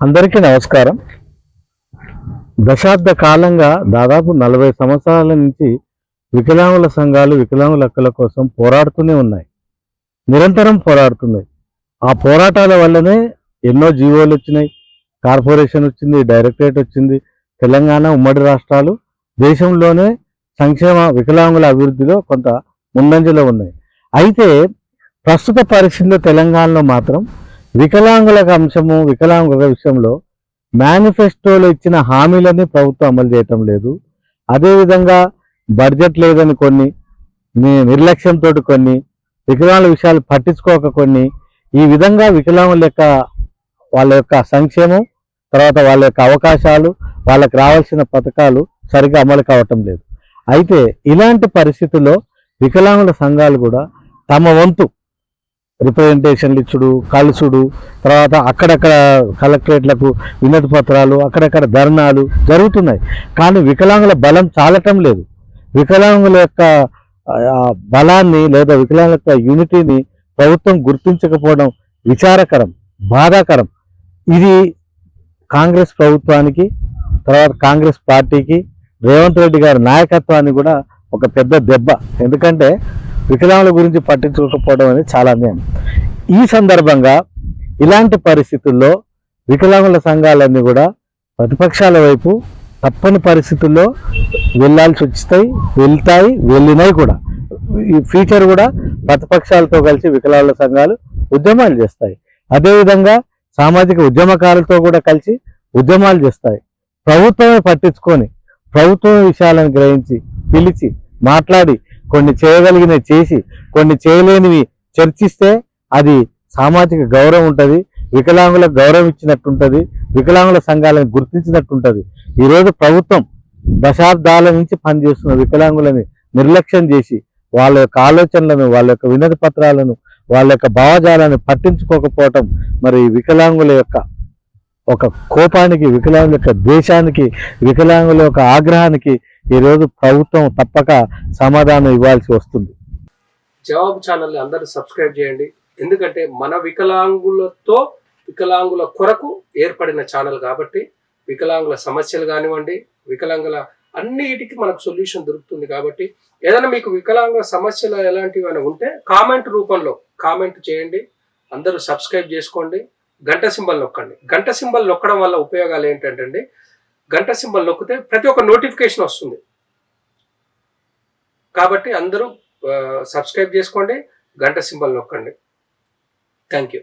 అందరికీ నమస్కారం. దశాబ్ద కాలంగా దాదాపు నలభై సంవత్సరాల నుంచి వికలాంగుల సంఘాలు వికలాంగుల హక్కుల కోసం పోరాడుతూనే ఉన్నాయి. నిరంతరం పోరాడుతున్నాయి. ఆ పోరాటాల వల్లనే ఎన్నో జీవోలు వచ్చినాయి. కార్పొరేషన్ వచ్చింది డైరెక్టరేట్ వచ్చింది. తెలంగాణ ఉమ్మడి రాష్ట్రాలు దేశంలోనే సంక్షేమ వికలాంగుల అభివృద్ధిలో కొంత ముందంజలో ఉన్నాయి. అయితే ప్రస్తుత పరిస్థితుల్లో తెలంగాణలో మాత్రం వికలాంగులకు అంశము వికలాంగుల విషయంలో మేనిఫెస్టోలో ఇచ్చిన హామీలని ప్రభుత్వం అమలు చేయటం లేదు. అదేవిధంగా బడ్జెట్ లేదని కొన్ని నిర్లక్ష్యంతో కొన్ని వికలాంగుల విషయాలు పట్టించుకోక కొన్ని ఈ విధంగా వికలాంగుల యొక్క వాళ్ళ యొక్క సంక్షేమం తర్వాత వాళ్ళ యొక్క అవకాశాలు వాళ్ళకి రావాల్సిన పథకాలు సరిగ్గా అమలు కావటం లేదు. అయితే ఇలాంటి పరిస్థితుల్లో వికలాంగుల సంఘాలు కూడా తమ వంతు రిప్రజెంటేషన్లు ఇచ్చుడు కలుసుడు తర్వాత అక్కడక్కడ కలెక్టరేట్లకు వినతి పత్రాలు అక్కడక్కడ ధర్నాలు జరుగుతున్నాయి. కానీ వికలాంగుల బలం చాలటం లేదు. వికలాంగుల యొక్క బలాన్ని లేదా వికలాంగుల యొక్క యూనిటీని ప్రభుత్వం గుర్తించకపోవడం విచారకరం బాధాకరం. ఇది కాంగ్రెస్ ప్రభుత్వానికి తర్వాత కాంగ్రెస్ పార్టీకి రేవంత్ రెడ్డి గారి నాయకత్వాన్ని కూడా ఒక పెద్ద దెబ్బ. ఎందుకంటే వికలాంగుల గురించి పట్టించుకోకపోవడం అనేది చాలా అన్యాయం. ఈ సందర్భంగా ఇలాంటి పరిస్థితుల్లో వికలాంగుల సంఘాలన్నీ కూడా ప్రతిపక్షాల వైపు తప్పని పరిస్థితుల్లో వెళ్ళాల్సి వచ్చాయి వెళ్తాయి వెళ్ళినాయి కూడా. ఈ ఫ్యూచర్ కూడా ప్రతిపక్షాలతో కలిసి వికలాంగుల సంఘాలు ఉద్యమాలు చేస్తాయి. అదేవిధంగా సామాజిక ఉద్యమకారులతో కూడా కలిసి ఉద్యమాలు చేస్తాయి. ప్రభుత్వమే పట్టించుకొని ప్రభుత్వం విషయాలను గ్రహించి పిలిచి మాట్లాడి కొన్ని చేయగలిగినవి చేసి కొన్ని చేయలేనివి చర్చిస్తే అది సామాజిక గౌరవం ఉంటుంది వికలాంగులకు గౌరవం ఇచ్చినట్టుంటుంది వికలాంగుల సంఘాలను గుర్తించినట్టుంటుంది. ఈరోజు ప్రభుత్వం దశాబ్దాల నుంచి పనిచేస్తున్న వికలాంగులని నిర్లక్ష్యం చేసి వాళ్ళ యొక్క ఆలోచనలను వాళ్ళ యొక్క వినతి పత్రాలను వాళ్ళ యొక్క భావజాలను పట్టించుకోకపోవటం మరి వికలాంగుల యొక్క ఒక కోపానికి వికలాంగుల యొక్క ద్వేషానికి వికలాంగుల యొక్క ఆగ్రహానికి ఈరోజు ప్రభుత్వం తప్పక సమాధానం ఇవ్వాల్సి వస్తుంది. జవాబు ఛానల్ అందరూ సబ్స్క్రైబ్ చేయండి. ఎందుకంటే మన వికలాంగులతో వికలాంగుల కొరకు ఏర్పడిన ఛానల్ కాబట్టి వికలాంగుల సమస్యలు కానివ్వండి వికలాంగుల అన్నిటికీ మనకు సొల్యూషన్ దొరుకుతుంది కాబట్టి ఏదైనా మీకు వికలాంగుల సమస్యలు ఎలాంటివి ఉంటే కామెంట్ రూపంలో కామెంట్ చేయండి. అందరూ సబ్స్క్రైబ్ చేసుకోండి. గంట సింబల్ నొక్కండి. గంట సింబల్ నొక్కడం వల్ల ఉపయోగాలు ఏంటంటే అండి, గంట సింబల్ నొక్కితే ప్రతి ఒక్క నోటిఫికేషన్ వస్తుంది. కాబట్టి అందరూ సబ్స్క్రైబ్ చేసుకోండి గంట సింబల్ నొక్కండి. Thank you.